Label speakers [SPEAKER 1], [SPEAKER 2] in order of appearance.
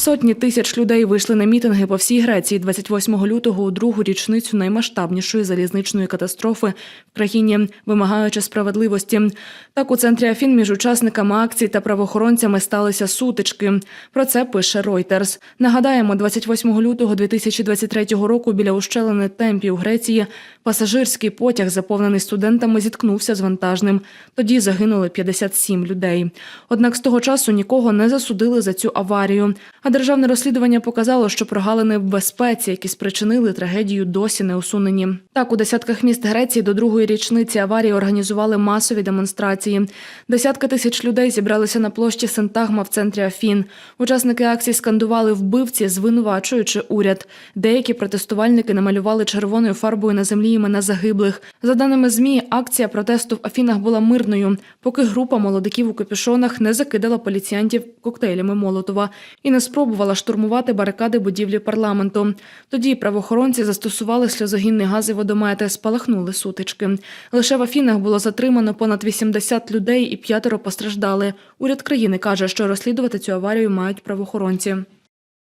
[SPEAKER 1] Сотні тисяч людей вийшли на мітинги по всій Греції 28 лютого у другу річницю наймасштабнішої залізничної катастрофи в країні, вимагаючи справедливості. Так у центрі Афін між учасниками акцій та правоохоронцями сталися сутички. Про це пише Reuters. Нагадаємо, 28 лютого 2023 року біля ущелини Темпі у Греції пасажирський потяг, заповнений студентами, зіткнувся з вантажним. Тоді загинули 57 людей. Однак з того часу нікого не засудили за цю аварію. А державне розслідування показало, що прогалини в безпеці, які спричинили трагедію, досі не усунені. Так, у десятках міст Греції до другої річниці аварії організували масові демонстрації. Десятки тисяч людей зібралися на площі Сентагма в центрі Афін. Учасники акції скандували вбивці, звинувачуючи уряд. Деякі протестувальники намалювали червоною фарбою на землі імена загиблих. За даними змі, акція протесту в Афінах була мирною, поки група молодиків у капюшонах не закидала поліціянтів коктейлями Молотова і не спробувала штурмувати барикади будівлі парламенту. Тоді правоохоронці застосували сльозогінний газ і водомети, спалахнули сутички. Лише в Афінах було затримано понад 80 людей і п'ятеро постраждали. Уряд країни каже, що розслідувати цю аварію мають правоохоронці.